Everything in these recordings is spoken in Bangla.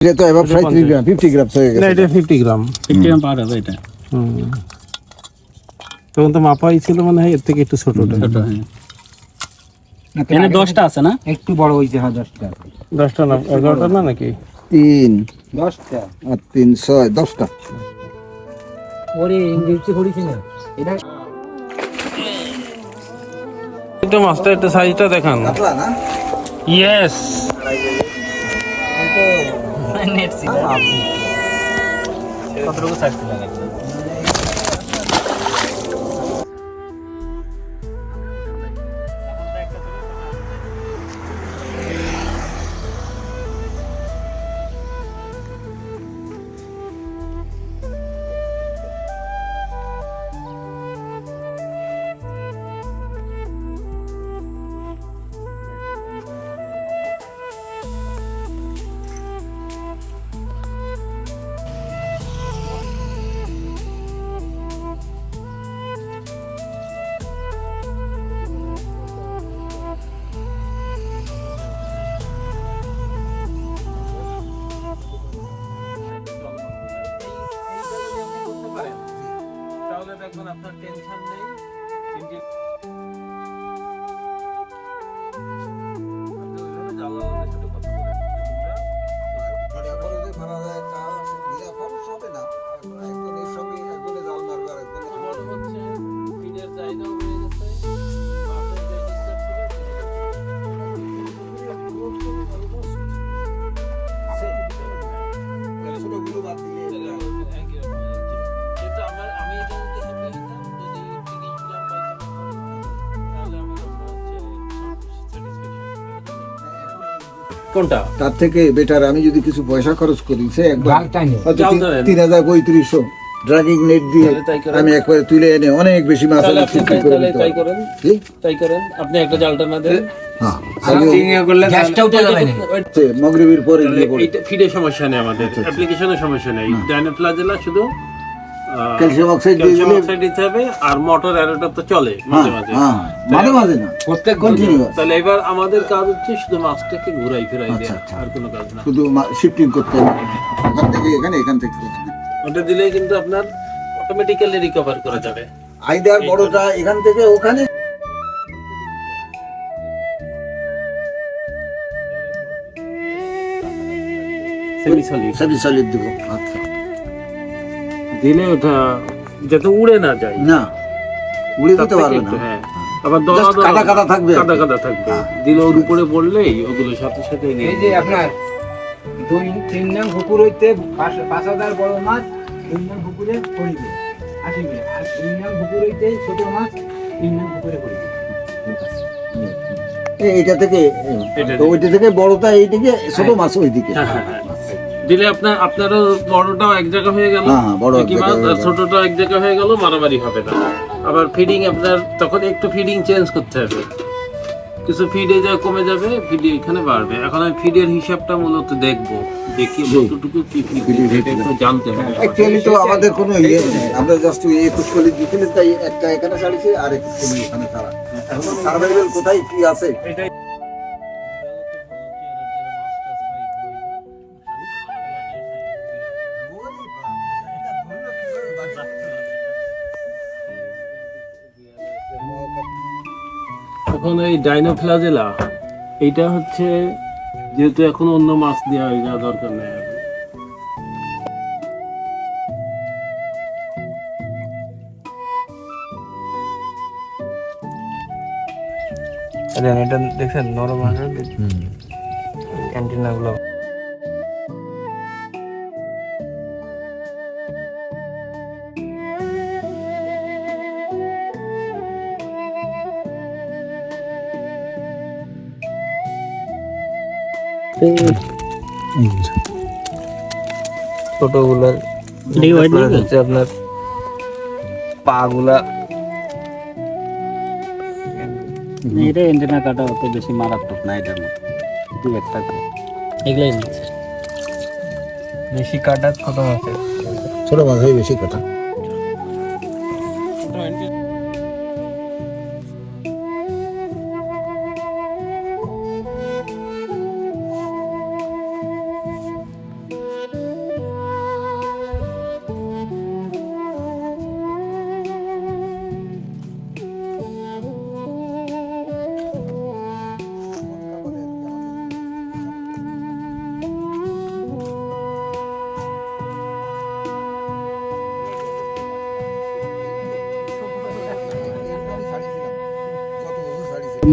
এটা তো এবার প্রায় ত্রিশ গ্রাম ফিফটি গ্রাম হয়ে না গেছে। এটা ফিফটি গ্রাম। ফিফটি গ্রাম পাওয়া যাবে এটা। তখন তো মাপাই ছিল মনে হয় এর থেকে একটু ছোট ছোট হ্যাঁ। এখানে দশটা আছে না? একটু বড় হয়েছে হ্যাঁ দশটা। দশটা না এগারোটা না নাকি? তিন। দশটা। আর তিন ছয় দশটা। ওরে ইংরেজি করেছি না। এটা এটা মাছটা একটু সাইজটা দেখান। কাতলা না ইয়েস কতটুকু সাইজ লাগে কোনটা? তার থেকে বেটার আমি যদি কিছু পয়সা খরচ করি সে একবার হয়তো তিন- হাজার পঁয়ত্রিশশো ড্রাগিং নেট দিয়ে। আমি একবারে তুলে এনে অনেক বেশি মাছ তাই-। করেন। কি? তাই করেন। আপনি একটা জালটা না দেন। হ্যাঁ মগরিবির পরে। এইটা ফিডের সমস্যা নেই আমাদের। অ্যাপ্লিকেশনের সমস্যা নেই। ডাইনোপ্লাজেলা শুধু ক্যালসিয়াম অক্সাইড দিয়ে ক্যালসিয়াম দিলে অক্সাইড দিতে হবে আর মোটর অ্যারোটা তো চলে হ্যাঁ মাঝে মাঝে। হ্যাঁ মাঝে মাঝে না প্রত্যেক কন্টিনিউয়াস তাহলে এবার আমাদের কাজ হচ্ছে শুধু মাছটাকে ঘুরাই ফিরাই আচ্ছা, দেওয়া আচ্ছা। আর কোনো কাজ না। শুধু শিফটিং করতে হবে। এখান থেকে এখানে এখান থেকে ওটা দিলেই কিন্তু আপনার অটোমেটিক্যালি রিকভার করা যাবে। আইদার বড়টা এখান থেকে ওখানে সেমি সলিড সাবি সলিড দিব আচ্ছা। দিলে ওটা যাতে উড়ে না যায়। না উড়ে দিতে থেকে পারবে না। হ্যাঁ। আবার দলা কাদা কাদা থাকবে। কাদা কাদা থাকবে। দিলে ওর উপরে পড়লেই ওগুলো সাথে সাথে নিয়ে এই যে আপনার দুই তিন নং পুকুর হইতে পাঁচ পাঁচ হাজার বড় মাছ তিন নং পুকুরে পড়িবে। আসিবে। আর তিন নং পুকুর হইতে ছোট মাছ তিন নং পুকুরে পড়িবে। এইটা থেকে এটা ওইটা থেকে বড়টা এইদিকে ছোট মাছ ওইদিকে। হ্যাঁ, হ্যাঁ, হ্যাঁ। দিলে আপনার আপনারও বড়টাও এক জায়গা হয়ে গেল। হ্যাঁ, বড় এক একই জায়গা হয়ে গেল। ছোটটা এক জায়গা হয়ে গেল মারামারি হবে না। আবার ফিডিং আপনার তখন একটু ফিডিং চেঞ্জ করতে হবে। কিছু ফিডে যা কমে যাবে ফিড এখানে বাড়বে। এখন আমি ফিডের হিসাবটা মূলত দেখব দেখি কতটুকু কি এটা একটু জানতে হবে। অ্যাকচুয়ালি তো আমাদের কোনো ইয়ে নেই। আমরা জাস্ট এই একুশ কলি দিয়েছিলেন তাই একটা এখানে ছাড়িছে আর একুশ কলি এখানে ছাড়া। এখন সার্ভাইভাল কোথায় কি আছে? এখন এই ডাইনোফ্লাজেলা এটা হচ্ছে যেহেতু এখন অন্য মাছ দেওয়া হয়ে যাওয়া দরকার নেই। এটা দেখছেন নরম আছে ক্যান্টিনা গুলো ছোটগুলার হচ্ছে আপনার পা গুলা এটা এন্টেনা কাটা অত বেশি মারাত্মক না এটার মতো দু একটা এগুলাই বেশি কাটা খতম আছে ছোট মাছ বেশি কথা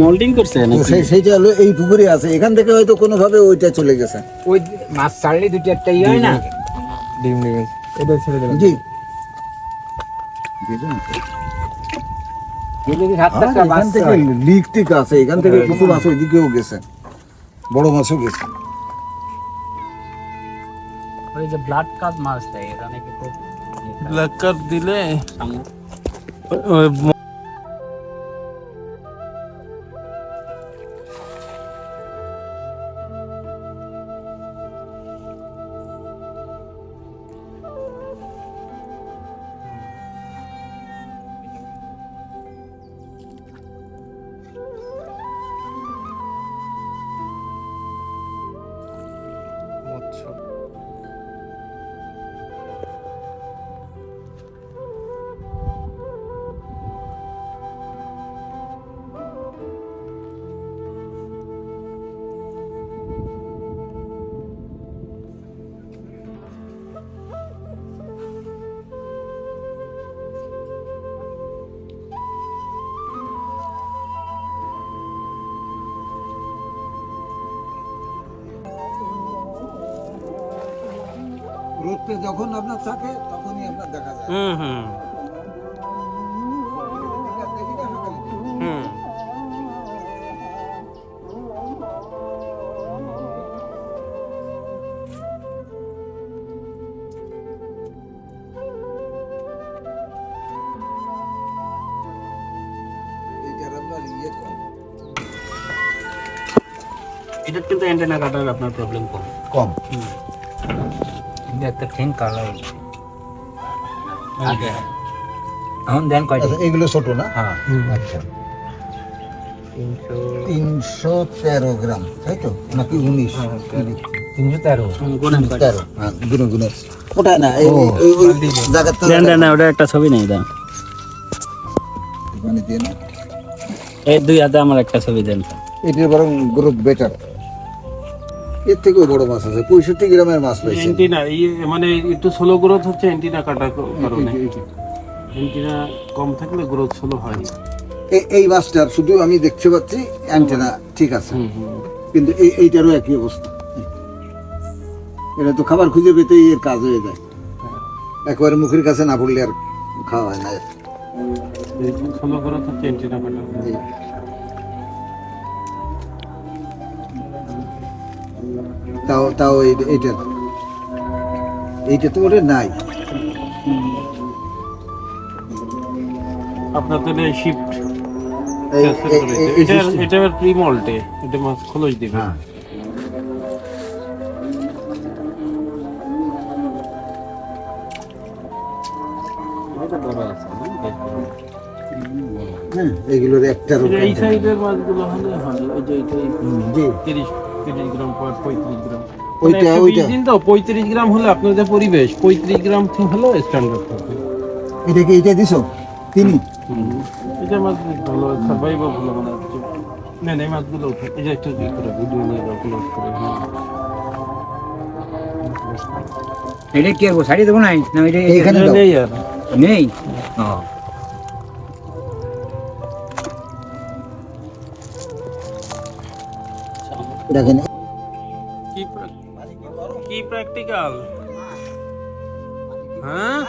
মোল্ডিং করছে সেই সেইটা হলো এই পুকুরে আছে। এখান থেকে হয়তো কোনোভাবে ওইটা চলে গেছে। ওই মাছ ছাড়লে দু চারটা ইয়ে হয় না? ডিম ডিম এটা ছেড়ে জি। যদি সাতটা আর এখান থেকে লিক টিক আছে। এখান থেকে কিছু মাছ ওইদিকেও গেছে। বড় মাছও গেছে। ওই যে ব্লাড কাপ মাছ দেয় এটা নাকি খুব ব্ল্যাক কাপ দিলে রোদটা যখন আপনার থাকে তখনই আপনার দেখা যায়। হুম হুম। ইয়ে এটা কিন্তু অ্যান্টেনা কাটার আপনার প্রবলেম কম। কম। একটা কালার এখন দেন কয়টা? আচ্ছা এগুলো ছোট না? হ্যাঁ। আচ্ছা। তিনশো তিনশো তেরো গ্রাম তাই তো? নাকি উনিশ? তিনশো তেরো। গুণান তেরো হ্যাঁ গুনে গুনে ওটা না এই ওটা একটা ছবি নেই দেন। মানে দিয়ে না। এই দুই হাতে আমার একটা ছবি দেন। এটির বরং গ্রুপ বেটার এর থেকেও বড় মাছ আছে পঁয়ষট্টি গ্রামের মাছ পাইছে এই মানে একটু স্লো গ্রোথ হচ্ছে এন্টিনা কাটার কারণে। এন্টিনা কম থাকলে গ্রোথ স্লো হয়। এই- মাছটার শুধু আমি দেখতে পাচ্ছি অ্যান্টেনা ঠিক আছে। কিন্তু এই এইটারও একই অবস্থা। এটা তো খাবার খুঁজে পেতেই এর কাজ হয়ে যায়। একবারে মুখের কাছে না পড়লে আর খাওয়া হয় না। তাও তাও এই- এইটা। এইটা তো ওটা নাই। আপনার তাহলে শিফট এটা এটা প্রি মল্টে এটা মাছ খোলস দিবে। হ্যাঁ। এইগুলোর একটার এই সাইডের মাছগুলো হলে হয় ওই যে তিরিশ গ্রাম পর পঁয়ত্রিশ গ্রাম। ওইটা- মানে ওইটা। দিন তো পঁয়ত্রিশ গ্রাম হলে আপনার যে পরিবেশ। পঁয়ত্রিশ গ্রাম হলো স্ট্যান্ডার্ড থাকবে। এটা কি এইটা দিছো? তিনি? এটা মাছ ভালো সার্ভাইভও ভালো মানে হচ্ছে। না না এই মাছগুলো উঠে এই যে একটু করে ভিডিও নিয়ে আপলোড করে হ্যাঁ। এটা কি করব সারিয়ে দেবো না? এটা এটা নেই? দেখেন কি প্রা- কি প্র্যাকটিক্যাল হ্যাঁ